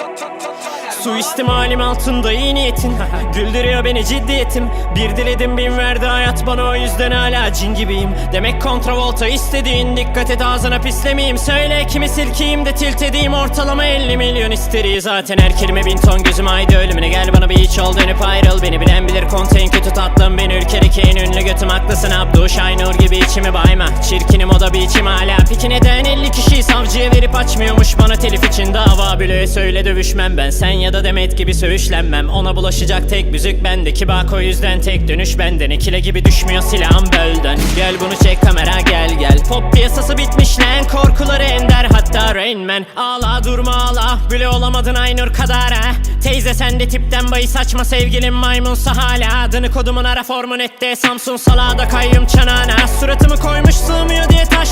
Touch, touch, touch, touch. Suistimalim altında iyi niyetin. Güldürüyor beni ciddiyetim. Bir diledim bin verdi hayat bana o yüzden hala cin gibiyim. Demek kontravolta istediğin Dikkat et ağzına pislemeyeyim. Söyle kimi silkeyim de tilt edeyim. Ortalama 50 milyon isteri. Zaten her kelime bin ton gözüm aydı ölümüne. Gel bana bir iç ol dönüp ayrıl. Beni bilen bilir konteyn kötü tatlım. Beni ülkedeki en ünlü götüm. Haklısın Abdu Şaynur gibi içimi bayma. Çirkinim o da bir içim hala. Peki neden 50 kişiyi savcıya verip açmıyormuş? Bana telif için dava bile söyle dövüşmem ben. Sen ya da Demet gibi söğüşlenmem Ona bulaşacak tek müzik bendeki bak o yüzden tek dönüş benden. İkile gibi düşmüyor silahım bölden. Gel bunu çek kamera gel gel. Pop piyasası bitmiş lan. Korkuları ender Hatta Rain Man. Ağla durma ağla. Bile olamadın Aynur kadar ha. Teyze sen de tipten bayı saçma sevgilim maymunsa hala. Adını kodumun ara formu nette Samsun salada kayyum çanağına. Suratımı koymuş sığmıyor diye dağıl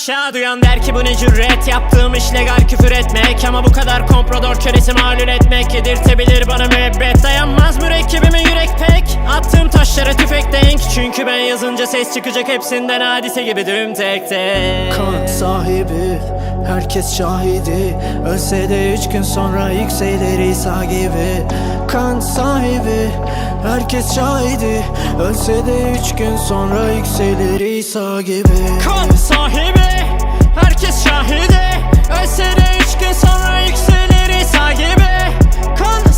aşağı duyan der ki bu ne cüret? Yaptığım iş legal küfür etmek Ama bu kadar komprador kölesi malul etmek Yedirtebilir bana müebbet. Dayanmaz mürekkebime yürek pek. Attığım taşlara tüfek denk Çünkü ben yazınca ses çıkacak hepsinden hadise gibi düm tek tek. Kan sahibi Herkes şahidi. Ölse de üç gün sonra yükselir İsa gibi. Kan sahibi Herkes şahidi. Ölse de üç gün sonra yükselir İsa gibi. Kan sahibi Herkes şahidi. Ölse de üç gün sonra yükselir İsa gibi. Kan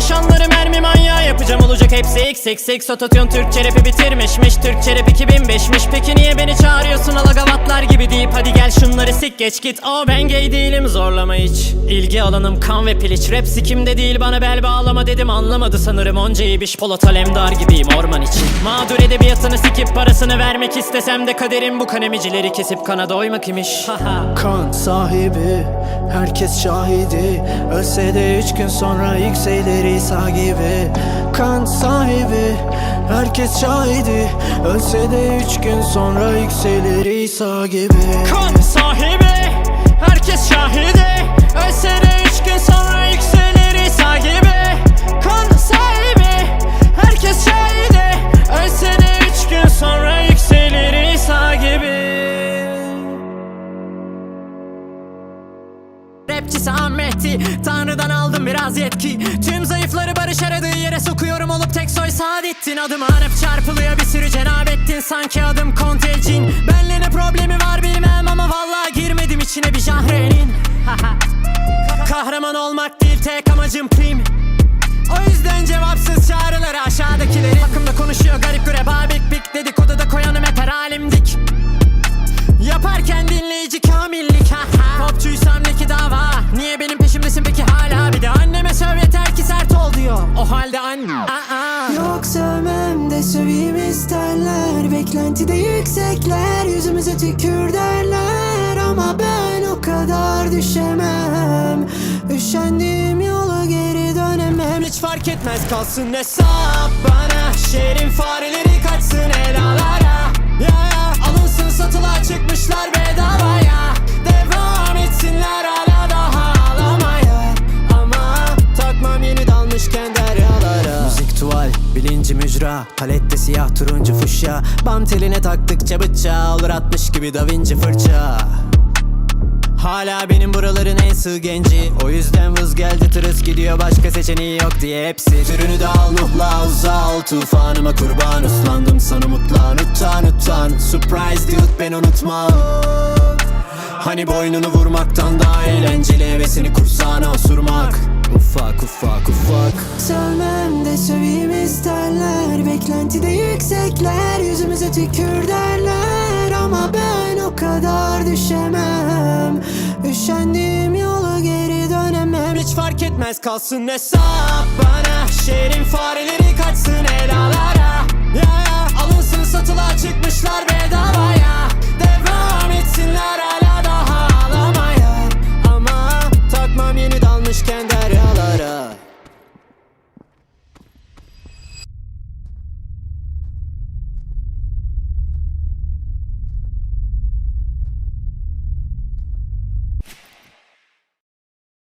Manyağı olacak hepsi XXX Ototune Türkçe rapi bitirmişmiş Türkçe rap 2005'miş Peki niye beni çağırıyorsun alagavatlar gibi deyip? Hadi gel şunları sik geç git. O ben gay değilim zorlama hiç. İlgi alanım kan ve piliç. Rap sikimde değil bana bel bağlama dedim. Anlamadı sanırım onca iyi biş Polat Alemdar gibiyim orman için. Mağdur edebiyatını sikip parasını vermek istesem de Kaderim bu kanemicileri kesip kana doymak imiş. Kan sahibi Herkes şahidi. Ölse de üç gün sonra yükselir İsa gibi. Kan sahibi Herkes şahidi. Ölse de üç gün sonra yükselir İsa gibi. Kan sahibi Herkes şahidi. Ölse de üç gün sonra yükselir İsa gibi. Kan sahibi Herkes şahidi. Ölse de üç gün sonra yükselir İsa gibi. Rapçisi Ahmet'i Tanrı'dan aldım biraz yetki. Tüm zayıfları barış aradığı yere sokuyorum olup tek soy Saadettin. Adım anıp çarpılıyor bir sürü cenabettin Sanki adım Kontelcin Benle ne problemi var bilmem ama vallahi girmedim içine bir jahrenin Kahraman olmak değil tek amacım prim o yüzden cevapsız çağrıları yüksekler Yüzümüze tükür derler Ama ben o kadar düşemem. Üşendiğim yola geri dönemem. Hiç fark etmez kalsın hesap bana. Şehrin fareleri kaçsın helalara Ya ya alınsın satılığa çıkmışlar bedavaya mücra Palette siyah, turuncu, fuşya Bam teline taktıkça bıçağı Olur atmış gibi Da Vinci fırça. Hala benim buraların en sığ genci. O yüzden vız geldi tırıs gidiyor Başka seçeneği yok diye hepsi. Türünü de al nuhla uza ol Tufanıma kurban uslandım sana mutlan. Utan utan Surprise dude ben unutmam. Hani boynunu vurmaktan daha eğlenceli Hevesini kursağına osurmak Ufak ufak ufak. Sövmem de söveyim isterler. Beklenti yüksekler Yüzümüze tükür derler. Ama ben o kadar düşemem. Üşendiğim yola geri dönemem. Hiç fark etmez kalsın hesap bana. Şehrin fareleri kaçsın el alara. Yeah. Alınsın satıla çıkmışlar bedavaya.